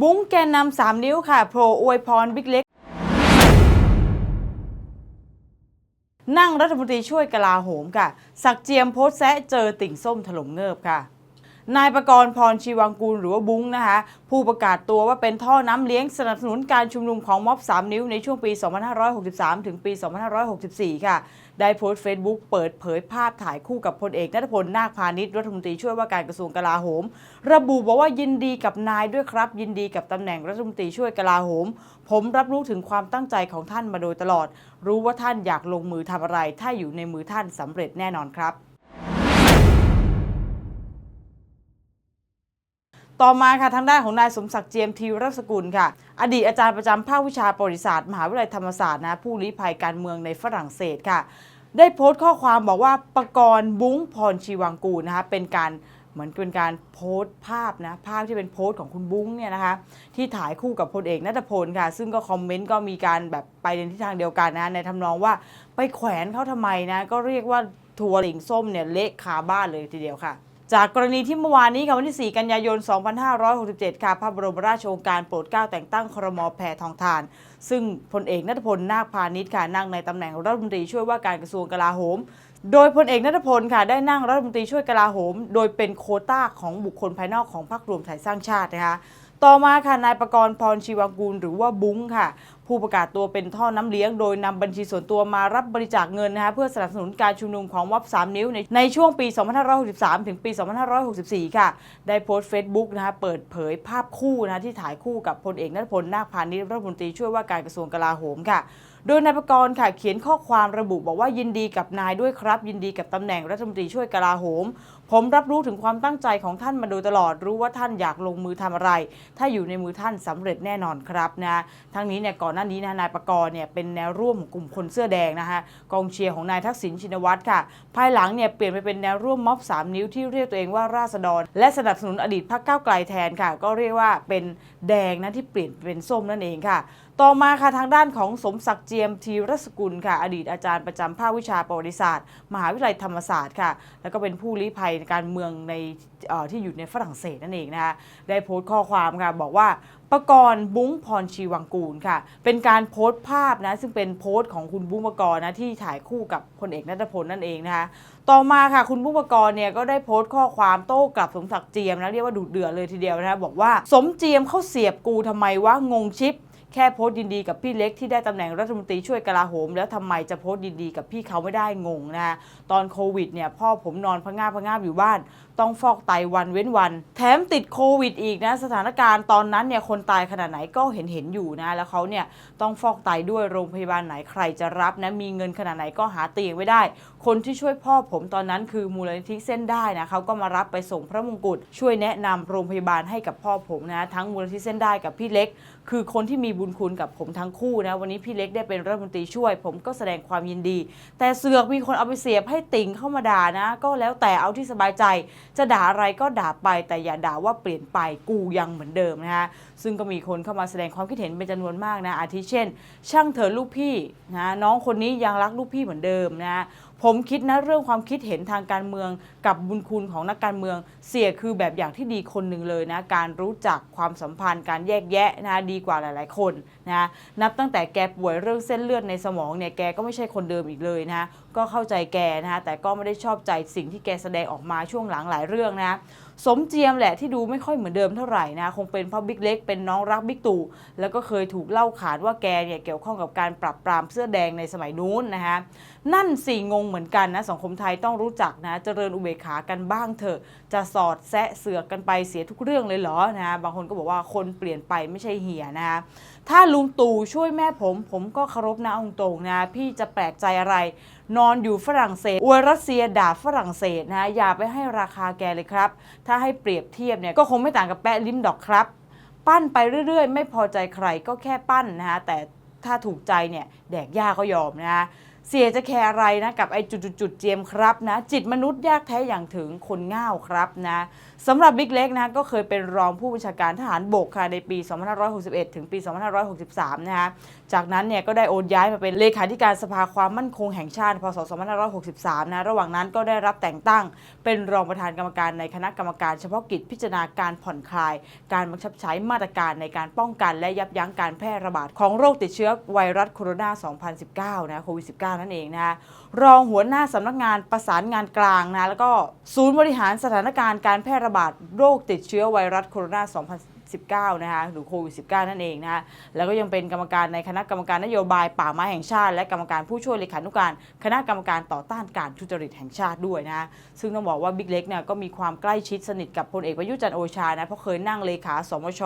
บุ้งแกนนำสามนิ้วค่ะโผล่อวยพรบิ๊กเล็ก นั่งรัฐมนตรีช่วยกลาโหมค่ะ สักเจียมโพสแซะเจอติ่งส้มถล่มเงิบค่ะนายประกรณ์พรชีวังกูลหรือว่าบุ้งนะคะ ผู้ประกาศตัวว่าเป็นท่อน้ำเลี้ยงสนับสนุนการชุมนุมของม็อบ 3 นิ้วในช่วงปี 2563 ถึงปี 2564 ค่ะ ได้โพสต์เฟซบุ๊กเปิดเผยภาพถ่ายคู่กับพลเอกนัทพลนาคพาณิชย์รัฐมนตรีช่วยว่าการกระทรวงกลาโหม ระบุบอกว่ายินดีกับนายด้วยครับ ยินดีกับตำแหน่งรัฐมนตรีช่วยกลาโหม ผมรับรู้ถึงความตั้งใจของท่านมาโดยตลอด รู้ว่าท่านอยากลงมือทำอะไร ถ้าอยู่ในมือท่านสำเร็จแน่นอนครับต่อมาค่ะทางด้านของนายสมศักดิ์เจียมทีรัศกุลค่ะ อดีตอาจารย์ประจำภาควิชาประวัติศาสตร์มหาวิทยาลัยธรรมศาสตร์นะผู้ลี้ภัยการเมืองในฝรั่งเศสค่ะ ได้โพสต์ข้อความบอกว่าประกรณ์บุ้งพรชีวังกูลนะคะเป็นการเหมือนเป็นการโพสต์ภาพนะภาพที่เป็นโพสต์ของคุณบุ้งเนี่ยนะคะที่ถ่ายคู่กับพลเอกนัทพลค่ะ ซึ่งก็คอมเมนต์ก็มีการแบบไปในทิศทางเดียวกันนะในทำนองว่าไปแขวนเขาทำไมนะก็เรียกว่าทัวร์หลิงส้มเนี่ยเละคาบ้านเลยทีเดียวค่ะ จากกรณีที่เมื่อวานนี้ค่ะวันที่ 4 กันยายน 2567 ค่ะ พระบรมราชโองการโปรดเกล้าแต่งตั้งครมแพทองทาน ซึ่งพลเอกนัทพล นาคพาณิชย์ค่ะ นั่งในตำแหน่งรัฐมนตรีช่วยว่าการกระทรวงกลาโหม โดยพลเอกนัทพลค่ะได้นั่งรัฐมนตรีช่วยกลาโหม โดยเป็นโคต้าของบุคคลภายนอกของพรรครวมไทยสร้างชาตินะคะ ต่อมาค่ะนายประกรณ์พรชีวังกูลหรือว่าบุ้งค่ะ ผู้ประกาศตัวเป็นท่อน้ำเลี้ยงโดยนำบัญชีส่วนตัวมารับบริจาคเงินนะคะเพื่อสนับสนุนการชุมนุมของวับ3นิ้วในในช่วงปี 2563 ถึงปี 2564 ค่ะ ได้โพสต์เฟซบุ๊กนะคะเปิดเผยภาพคู่นะะที่ถ่ายคู่กับพลเอกนัทพลนาคพาณิชย์รัฐมนตรีช่วยว่าการกระทรวงกลาโหมค่ะโดยนายประกรณ์ค่ะเขียนข้อความระบุบอกว่ายินดีกับนายด้วยครับ ยินดีกับตำแหน่งรัฐมนตรีช่วยกลาโหม ผมรับรู้ถึงความตั้งใจของท่านมาโดยตลอด รู้ว่าท่านอยากลงมือทำอะไร ถ้าอยู่ในมือท่านสำเร็จแน่นอนครับนะทั้งนี้เนี่ยก่อนหน้านี้นะนายประกรณ์เนี่ยเป็นแนวร่วมของกลุ่มคนเสื้อแดงนะคะกองเชียร์ของนายทักษิณชินวัตรค่ะ ภายหลังเนี่ยเปลี่ยนไปเป็นแนวร่วมม็อบ 3 นิ้วที่เรียกตัวเองว่าราษฎร และสนับสนุนอดีตพรรคก้าวไกลแทนค่ะ ก็เรียกว่าเป็นแดงนะที่เปลี่ยนเป็นส้มนั่นเองค่ะ ต่อมาค่ะทางด้านของสมศักดิ์เจียมทีรสกุลค่ะ อดีตอาจารย์ประจำภาควิชาประวัติศาสตร์ มหาวิทยาลัยธรรมศาสตร์ค่ะ แล้วก็เป็นผู้ลี้ภัยการเมืองในที่อยู่ในฝรั่งเศสนั่นเองนะคะได้โพสต์ข้อความค่ะบอกว่าประกรณ์บุ้งพรชีวังกูลค่ะ เป็นการโพสต์ภาพนะซึ่งเป็นโพสต์ของคุณบุ้งประกรณ์นะที่ถ่ายคู่กับพลเอกนัทพลนั่นเองนะคะต่อมาค่ะคุณบุ้งประกรณ์เนี่ยก็ได้โพสต์ข้อความโต้กลับสมศักดิ์เจียมนะเรียกว่าดุเดือดเลยทีเดียวนะคะบอกว่าสมเจียมเข้าเสียบกูทำไมวะงงชิป แค่โพสต์ยินดีกับพี่เล็กที่ได้ตำแหน่งรัฐมนตรีช่วยกลาโหม แล้วทำไมจะโพสต์ยินดีกับพี่เขาไม่ได้งงนะตอนโควิดเนี่ยพ่อผมนอนพะงาพะงาอยู่บ้าน ต้องฟอกไตวันเว้นวัน แถมติดโควิดอีกนะสถานการณ์ตอนนั้นเนี่ยคนตายขนาดไหนก็เห็นเห็นอยู่นะแล้วเขาเนี่ยต้องฟอกไตด้วยโรงพยาบาลไหนใครจะรับนะมีเงินขนาดไหนก็หาเตียงไม่ได้ คนที่ช่วยพ่อผมตอนนั้นคือมูลนิธิเส้นได้นะเขาก็มารับไปส่งพระมงกุฎช่วยแนะนำโรงพยาบาลให้กับพ่อผมนะทั้งมูลนิธิเส้นได้กับพี่เล็ก คือคนที่มีบุญคุณกับผมทั้งคู่นะวันนี้พี่เล็กได้เป็นรัฐมนตรีช่วย ผมก็แสดงความยินดี แต่เสือกมีคนเอาไปเสียบให้ติ่งเข้ามาด่านะ ก็แล้วแต่เอาที่สบายใจ จะด่าอะไรก็ด่าไปแต่อย่าด่าว่าเปลี่ยนไปกูยังเหมือนเดิมนะคะซึ่งก็มีคนเข้ามาแสดงความคิดเห็นเป็นจำนวนมากนะอาทิเช่น ช่างเถอะลูกพี่นะน้องคนนี้ยังรักลูกพี่เหมือนเดิมนะ ผมคิดนะเรื่องความคิดเห็นทางการเมืองกับบุญคุณของนักการเมือง เสียคือแบบอย่างที่ดีคนหนึ่งเลยนะการรู้จักความสัมพันธ์ การแยกแยะนะดีกว่าหลาย ๆ คนนะนับตั้งแต่แกป่วยเรื่องเส้นเลือดในสมองเนี่ยแกก็ไม่ใช่คนเดิมอีกเลยนะก็เข้าใจแกนะแต่ก็ไม่ได้ชอบใจสิ่งที่แกแสดงออกมาช่วงหลังหลายเรื่องนะสมเจียมแหละที่ดูไม่ค่อยเหมือนเดิมเท่าไหร่นะคงเป็นเพราะบิ๊กเล็กเป็นน้องรักบิ๊กตู่แล้วก็เคยถูกเล่าขานว่าแกเนี่ยเกี่ยวข้องกับการปรับปรามเสื้อแดงในสมัยนู้นนะฮะนั่นสี่งงเหมือนกันนะสังคมไทยต้องรู้จักนะเจริญอุเบกขากันบ้างเถอะ จะสอดแซะเสือกกันไปเสียทุกเรื่องเลยเหรอนะบางคนก็บอกว่าคนเปลี่ยนไปไม่ใช่เหียนะฮะถ้าลุงตู่ช่วยแม่ผมผมก็เคารพนะอาตรงนะ พี่จะแปลกใจอะไร นอนอยู่ฝรั่งเศสอวยรัสเซียด่าฝรั่งเศสนะอย่าไปให้ราคาแกเลยครับ ถ้าให้เปรียบเทียบเนี่ยก็คงไม่ต่างกับแปะลิ้มดอกครับ ปั้นไปเรื่อย ๆ ไม่พอใจใครก็แค่ปั้นนะฮะแต่ถ้าถูกใจเนี่ยแดกย่าก็ยอมนะ เสียจะแคร์อะไรนะกับไอ้จุดๆเจียมครับนะ จิตมนุษย์ยากแท้อย่างถึงคนง่าวครับนะสำหรับบิ๊กเล็กนะก็เคยเป็นรองผู้บัญชาการทหารบกค่ะในปี 2561 ถึงปี 2563 นะฮะจากนั้นเนี่ยก็ได้โอนย้ายมาเป็นเลขาธิการสภาความมั่นคงแห่งชาติ พศ 2563 นะระหว่างนั้นก็ได้รับแต่งตั้ง เป็นรองประธานกรรมการในคณะกรรมการเฉพาะกิจพิจารณาการผ่อนคลาย การบังคับใช้มาตรการในการป้องกันและยับยั้งการแพร่ระบาดของโรคติดเชื้อไวรัสโคโรนา 2019 นะโควิด 19นั่นเองนะคะรองหัวหน้าสำนักงานประสานงานกลางนะแล้วก็ศูนย์บริหารสถานการณ์การแพร่ระบาดโรคติดเชื้อไวรัสโคโรนา 19นะคะหรือโควิด19นั่นเองนะฮะแล้วก็ยังเป็นกรรมการในคณะกรรมการนโยบายป่าไม้แห่งชาติ และกรรมการผู้ช่วยเลขานุการคณะกรรมการต่อต้านการทุจริตแห่งชาติด้วยนะะซึ่งต้องบอกว่าบิ๊กเล็กเนี่ยก็มีความใกล้ชิดสนิทกับพลเอกประยุจันโอชานะเพราะเคยนั่งเลขาสมช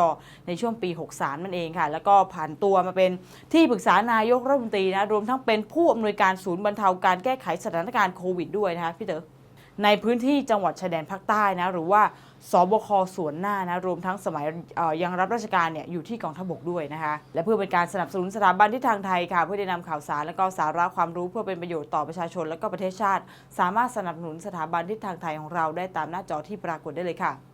ในช่วงปี 63 นั่นเองค่ะ แล้วก็ผ่านตัวมาเป็นที่ปรึกษานายกรัฐมนตรีนะรวมทั้งเป็นผู้อำนวยการศูนย์บรรเทาการแก้ไขสถานการณ์โควิดด้วยนะคะพี่เต๋อ ในพื้นที่จังหวัดชายแดนภาคใต้นะหรือว่าสบคส่วนหน้านะรวมทั้งสมัยยังรับราชการเนี่ยอยู่ที่กองทัพบกด้วยนะคะและเพื่อเป็นการสนับสนุนสถาบันที่ทางไทยค่ะ เพื่อได้นำข่าวสารและก็สาระความรู้เพื่อเป็นประโยชน์ต่อประชาชน และก็ประเทศชาติ สามารถสนับสนุนสถาบันที่ทางไทยของเราได้ตามหน้าจอที่ปรากฏได้เลยค่ะ